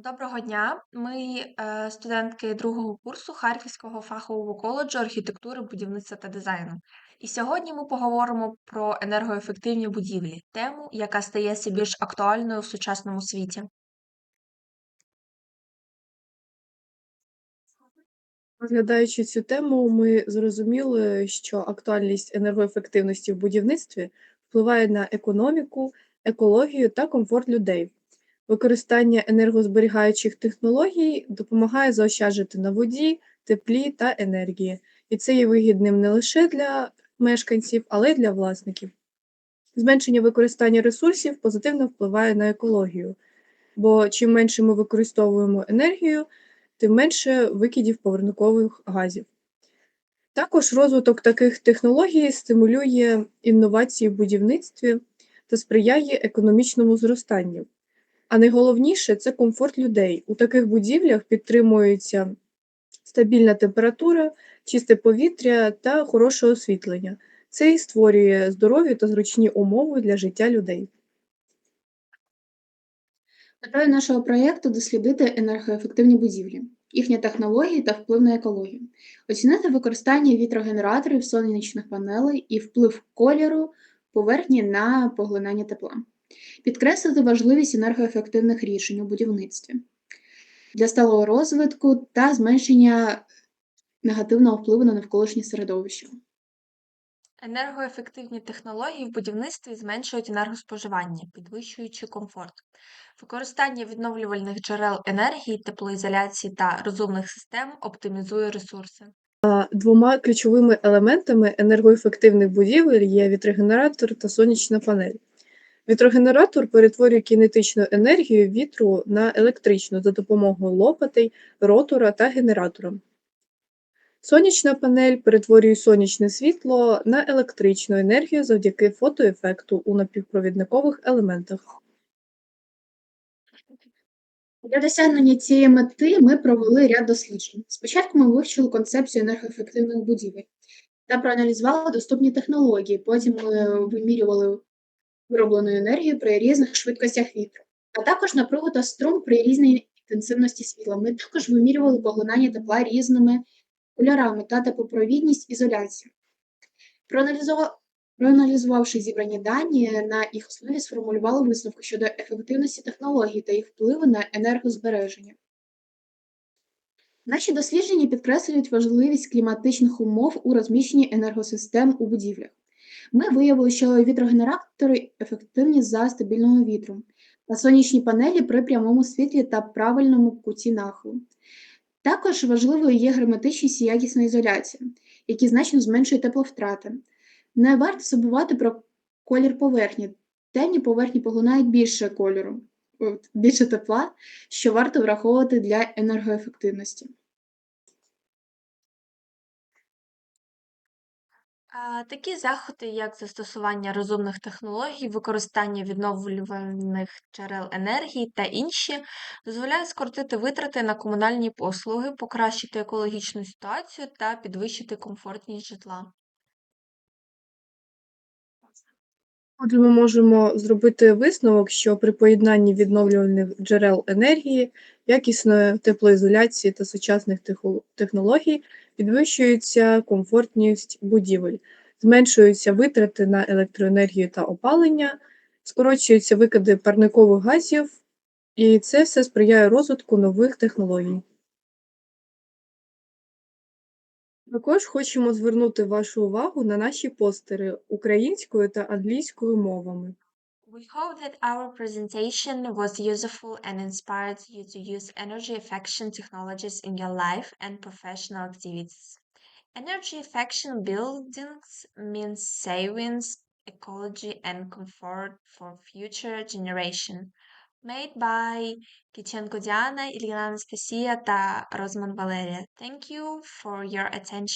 Доброго дня. Ми е, студентки другого курсу Харківського фахового коледжу архітектури, будівництва та дизайну. І сьогодні ми поговоримо про енергоефективні будівлі, тему, яка стає все більш актуальною в сучасному світі. Розглядаючи цю тему, ми зрозуміли, що актуальність енергоефективності в будівництві впливає на економіку, екологію та комфорт людей. Використання енергозберігаючих технологій допомагає заощаджувати на воді, теплі та енергії, і це є вигідним не лише для мешканців, але й для власників. Зменшення використання ресурсів позитивно впливає на екологію, бо чим менше ми використовуємо енергію, тим менше викидів парникових газів. Також розвиток таких технологій стимулює інновації в будівництві та сприяє економічному зростанню. А найголовніше це комфорт людей. У таких будівлях підтримується стабільна температура, чисте повітря та хороше освітлення. Це і створює здорові та зручні умови для життя людей. Метою нашого проєкту дослідити енергоефективні будівлі, їхні технології та вплив на екологію, оцінити використання вітрогенераторів, сонячних панелей і вплив кольору поверхні на поглинання тепла, підкреслити важливість енергоефективних рішень у будівництві для сталого розвитку та зменшення негативного впливу на навколишнє середовище. Енергоефективні технології в будівництві зменшують енергоспоживання, підвищуючи комфорт. Використання відновлювальних джерел енергії, теплоізоляції та розумних систем оптимізує ресурси. Двома ключовими елементами енергоефективних будівель є вітрогенератор та сонячна панель. Вітрогенератор перетворює кінетичну енергію вітру на електричну за допомогою лопатей, ротора та генератора. Сонячна панель перетворює сонячне світло на електричну енергію завдяки фотоефекту у напівпровідникових елементах. Для досягнення цієї мети ми провели ряд досліджень. Спочатку ми вивчили концепцію енергоефективних будівель та проаналізували доступні технології. Потім ми вимірювали вироблену енергію при різних швидкостях вітру, а також напругу та струм при різній інтенсивності світла. Ми також вимірювали поглинання тепла різними кольорами та теплопровідність ізоляцію. Проаналізувавши зібрані дані, на їх основі сформулювали висновки щодо ефективності технологій та їх впливу на енергозбереження. Наші дослідження підкреслюють важливість кліматичних умов у розміщенні енергосистем у будівлях. Ми виявили, що вітрогенератори ефективні за стабільного вітру, та сонячні панелі при прямому світлі та правильному куті нахилу. Також важливою є герметичність і якісна ізоляція, які значно зменшують тепловтрати. Не варто забувати про колір поверхні. Темні поверхні поглинають більше кольору, більше тепла, що варто враховувати для енергоефективності. Такі заходи, як застосування розумних технологій, використання відновлювальних джерел енергії та інші, дозволяють скоротити витрати на комунальні послуги, покращити екологічну ситуацію та підвищити комфортність житла. Отже, ми можемо зробити висновок, що при поєднанні відновлювальних джерел енергії, якісної теплоізоляції та сучасних технологій підвищується комфортність будівель, зменшуються витрати на електроенергію та опалення, скорочуються викиди парникових газів, і це все сприяє розвитку нових технологій. Також хочемо звернути вашу увагу на наші постери українською та англійською мовами. We hope that our presentation was useful and inspired you to use energy efficient technologies in your life and professional activities. Energy efficient buildings means savings, ecology, and comfort for future generation. Made by Kichenko Kudiana, Ilina Anastasia, and Rosman Valeria. Thank you for your attention.